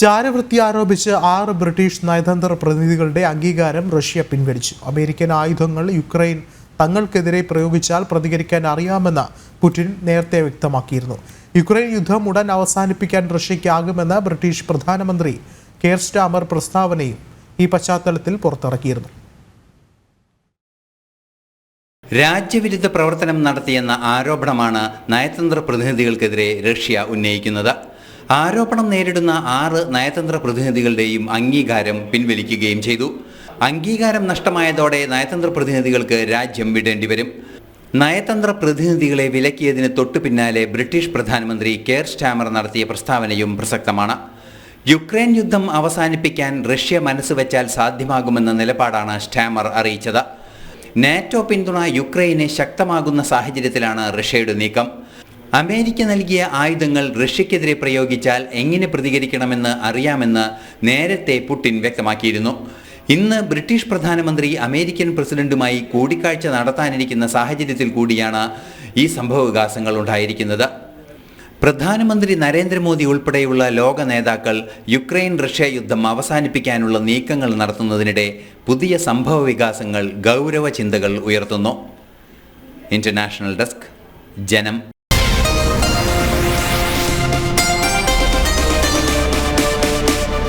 ചാരവൃത്തി ആരോപിച്ച് ആറ് ബ്രിട്ടീഷ് നയതന്ത്ര പ്രതിനിധികളുടെ അംഗീകാരം റഷ്യ പിൻവലിച്ചു. അമേരിക്കൻ ആയുധങ്ങൾ യുക്രൈൻ തങ്ങൾക്കെതിരെ പ്രയോഗിച്ചാൽ പ്രതികരിക്കാൻ അറിയാമെന്ന് പുടിൻ നേരത്തെ വ്യക്തമാക്കിയിരുന്നു. യുക്രൈൻ യുദ്ധം ഉടൻ അവസാനിപ്പിക്കാൻ റഷ്യയ്ക്കാകുമെന്ന് ബ്രിട്ടീഷ് പ്രധാനമന്ത്രി കെയർ സ്റ്റാമർ പ്രസ്താവനയും ഈ പശ്ചാത്തലത്തിൽ പുറത്തിറക്കിയിരുന്നു. രാജ്യവിരുദ്ധ പ്രവർത്തനം നടത്തിയെന്ന ആരോപണമാണ് നയതന്ത്ര പ്രതിനിധികൾക്കെതിരെ റഷ്യ ഉന്നയിക്കുന്നത്. ആരോപണം നേരിടുന്ന ആറ് നയതന്ത്ര പ്രതിനിധികളുടെയും അംഗീകാരം പിൻവലിക്കുകയും ചെയ്തു. അംഗീകാരം നഷ്ടമായതോടെ നയതന്ത്ര പ്രതിനിധികൾക്ക് രാജ്യം വിടേണ്ടി വരും. നയതന്ത്ര പ്രതിനിധികളെ വിലക്കിയതിന് തൊട്ടു പിന്നാലെ ബ്രിട്ടീഷ് പ്രധാനമന്ത്രി കെയർ സ്റ്റാമർ നടത്തിയ പ്രസ്താവനയും പ്രസക്തമാണ്. യുക്രൈൻ യുദ്ധം അവസാനിപ്പിക്കാൻ റഷ്യ മനസ്സ് മനസ്സുവെച്ചാൽ സാധ്യമാകുമെന്ന നിലപാടാണ് സ്റ്റാമർ അറിയിച്ചത്. നാറ്റോ പിന്തുണ യുക്രൈന് ശക്തമാകുന്ന സാഹചര്യത്തിലാണ് റഷ്യയുടെ നീക്കം. അമേരിക്ക നൽകിയ ആയുധങ്ങൾ റഷ്യക്കെതിരെ പ്രയോഗിച്ചാൽ എങ്ങനെ പ്രതികരിക്കണമെന്ന് അറിയാമെന്ന് നേരത്തെ പുടിൻ വ്യക്തമാക്കിയിരുന്നു. ഇന്ന് ബ്രിട്ടീഷ് പ്രധാനമന്ത്രി അമേരിക്കൻ പ്രസിഡന്റുമായി കൂടിക്കാഴ്ച നടത്താനിരിക്കുന്ന സാഹചര്യത്തിൽ കൂടിയാണ് ഈ സംഭവവികാസങ്ങൾ ഉണ്ടായിരിക്കുന്നത്. പ്രധാനമന്ത്രി നരേന്ദ്രമോദി ഉൾപ്പെടെയുള്ള ലോക നേതാക്കൾ യുക്രൈൻ റഷ്യ യുദ്ധം അവസാനിപ്പിക്കാനുള്ള നീക്കങ്ങൾ നടത്തുന്നതിനിടെ പുതിയ സംഭവ വികാസങ്ങൾ ഗൗരവ ചിന്തകൾ ഉയർത്തുന്നു. ഇന്റർനാഷണൽ ഡെസ്ക് ജനം